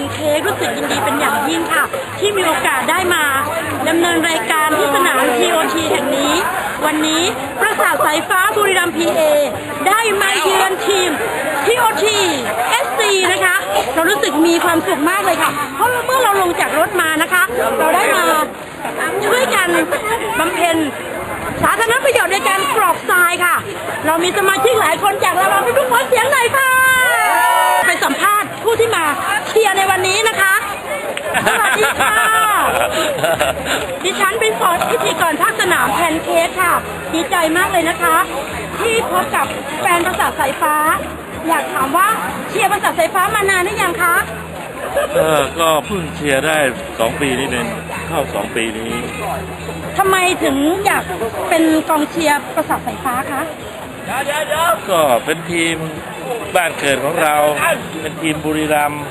นแพนเค้กรู้สึกยินดีเป็นอย่างยิ่งค่ะ ที่มีโอกาสได้มาดำเนินรายการที่สนาม TOT แห่งนี้ วันนี้ประสาทสายฟ้าบุรีรัมย์ PA ได้มาเยือนทีม TOT SC นะคะ เรารู้สึกมีความสุขมากเลยค่ะ เพราะเมื่อเราลงจากรถมานะคะ เราได้มาช่วยกันบำเพ็ญสาธารณประโยชน์ในการกรอกทรายค่ะ เรามีสมาชิกหลายคนจากเราเราไปทุกคนเสียงหน่อยค่ะ ไปสัมภาษณ์ ผู้ที่มาเชียร์ในวันนี้นะคะ สวัสดีค่ะ ดิฉันเป็นสอนพิธีกรภาคสนามแพนเค้กค่ะ ดีใจมากเลยนะคะ ที่พบกับแฟนประสาทสายฟ้า อยากถามว่าเชียร์ประสาทสายฟ้ามานานหรือยังคะเออก็เพิ่งเชียร์ได้สองปีนี่เองเข้าสองปีนี้ทำไมถึงอยากเป็นกองเชียร์ประสาทสายฟ้าคะ ก็เป็นทีม บ้านเกิดของเราเป็นทีมบุรีรัมย์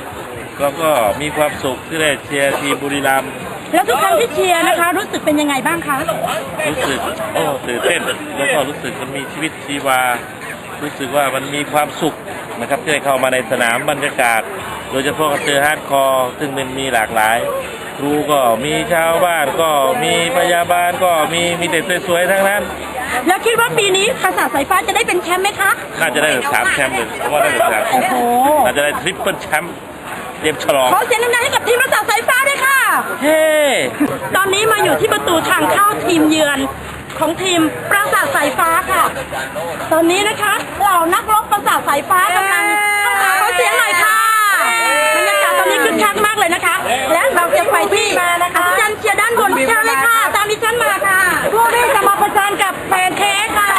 เราก็มีความสุขที่ได้เชียร์ทีมบุรีรัมย์แล้วทุกครั้งที่เชียร์นะคะ รู้สึกเป็นยังไงบ้างคะรู้สึกโอ้ตื่นเต้นแล้วก็รู้สึกมันมีชีวิตชีวา รู้สึกว่ามันมีความสุขนะครับที่ได้เข้ามาในสนามบรรยากาศ โดยเฉพาะกับเจอฮาร์ดคอร์ซึ่งมันมีหลากหลาย ครูก็มีชาวบ้านก็มีพยาบาลก็มีมีเด็กสวยๆทั้งนั้น แล้วคิดว่าปีนี้ประสาทสายฟ้าจะได้เป็นแชมป์ไหมคะน่าจะได้ถึงสามแชมป์เลยเพราะว่าได้ถึงสามแชมป์โอ้โหน่าจะได้ทริปเปิลแชมป์เตรียมฉลองขอเสียงดังๆให้กับทีมประสาทสายฟ้าด้วยค่ะ เฮ้ตอนนี้มาอยู่ที่ประตูทางเข้าทีมเยือนของทีมปราสาทสายฟ้าค่ะ ตอนนี้นะคะเหล่านักรบปราสาทสายฟ้ากำลังเข้ามาขอเสียงหน่อยค่ะบรรยากาศตอนนี้คึกคักมากเลยนะคะ และเราจะไปที่อาจารย์เชียร์ด้านบนเชิญเลยค่ะ ตามดิฉันมาค่ะผู้ที่จะมาประชันกับแฟนเค้กค่ะ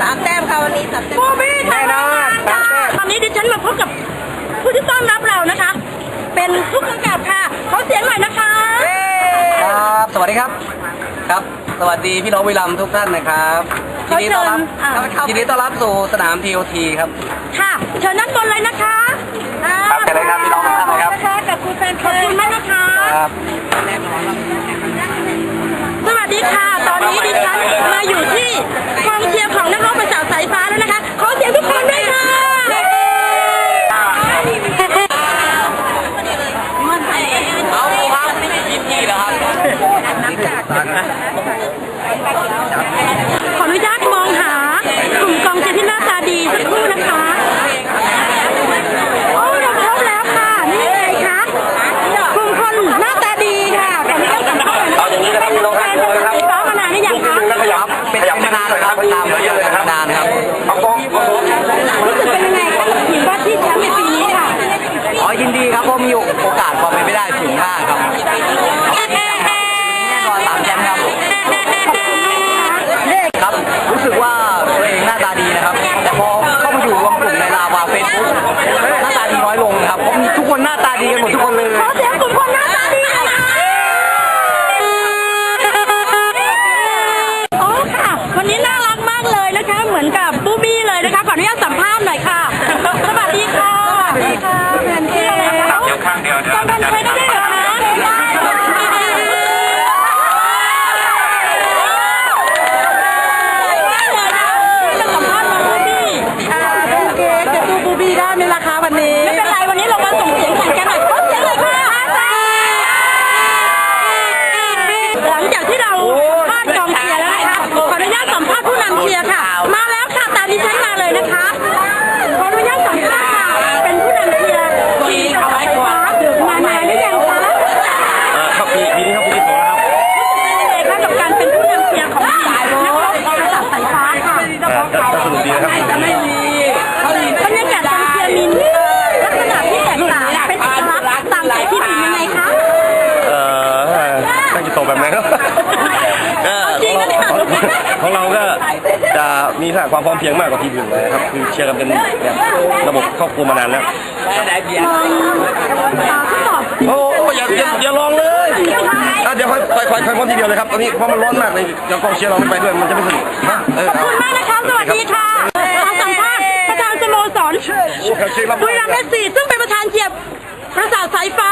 สามแต้มค่ะวันนี้สามแต้ม ผู้พี่ไทยค่ะตอนนี้ดิฉันมาพบกับผู้ที่ต้อนรับเรานะคะ เป็นผู้กำกับค่ะขอเสียงหน่อยนะคะ ครับ สวัสดีครับ ครับ สวัสดีพี่น้องวิลัมย์ทุกท่านนะครับยินดีต้อนรับขอเชิญอ่ายินดีต้อนรับสู่สนาม TOT ครับ ค่ะเชิญด้านบนเลยนะคะครับเชิญเลยครับพี่น้องทุกท่านนะครับนะคะกับคุณแฟนขอบคุณมากนะคะครับสวัสดีค่ะ ตอนนี้ดิ ตกแบบไหนครับก็จริงนะเนี่ยของเราก็จะมีสร้างความพร้อมเพรียงมากกว่าทีมอื่นเลยนะครับ คือเชียร์กันเป็นแบบระบบครอบครัวมานานแล้วมองตาข้างนอกโอ้อย่าอย่าอย่าลองเลยอะเดี๋ยวค่อยค่อยค่อยค่อยพร้อมทีเดียวเลยครับตอนนี้เพราะมันร้อนมากเลยเดี๋ยวกองเชียร์เราไม่ไปด้วยมันจะไม่สนุกนะเออขอบเอาคุณมากนะคะสวัสดีค่ะขอสัมภาษณ์ประธานสโมสรโอ้แขกเชียร์รับบุรีรัมย์เอฟซีซึ่งเป็นประธานเชียร์ประสาทสายฟ้า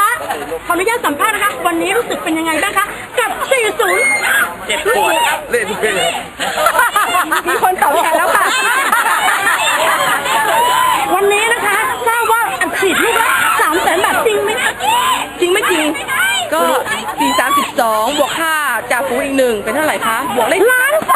ขออนุญาตสัมภาษณ์นะคะ วันนี้รู้สึกเป็นยังไงบ้างคะ กับ 40 เจ็บปวดคเล่นเพื่อมีคนตอบกันแล้วค่ะ วันนี้นะคะทราบว่าอัดฉีดลูาสามแสนบาทจริงไหมจริงไม่จริง ก็สี่สามสิบสองบวกห้าจากฝูอีกหนึ่งเป็นเท่าไหร่คะ บวกได้ล้านส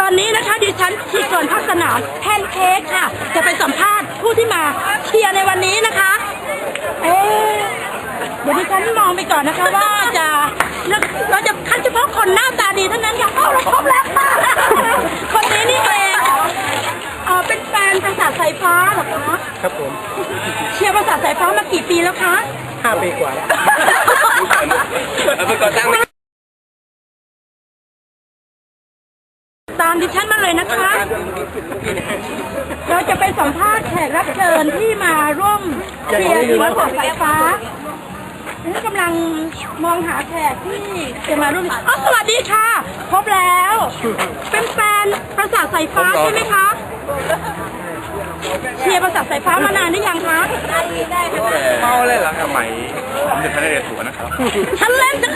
ตอนนี้นะคะดิฉันทีเกินพักสนามแพนเค้กค่ะ จะไปสัมภาษณ์ผู้ที่มาเชียร์ในวันนี้นะคะ เอ๊ะเดี๋ยวดิฉันมองไปก่อนนะคะว่าจะเราจะคัดเฉพาะคนหน้าตาดีเท่านั้นค่ะเอาละครบแล้วค่ะคนนี้นี่เองเออเป็นแฟนประสาทสายฟ้าเหรอคะครับผมเชียร์ประสาทสายฟ้ามากี่ปีแล้วคะห้าปีกว่า ตามดิฉันมาเลยนะคะ เราจะไปสัมภาษณ์แขกรับเชิญที่มาร่วมเชียร์ทีมประสาทสายฟ้าฉันกำลังมองหาแขกที่จะมาร่วมอ๋อสวัสดีค่ะ พบแล้ว เป็นแฟนประสาทสายฟ้าใช่ไหมคะ เชียร์ประสาทสายฟ้ามานานหรือยังคะเมาเลยเหรอสมัยผมจะทะเลถูกนะครับ ฉันเล่นจะ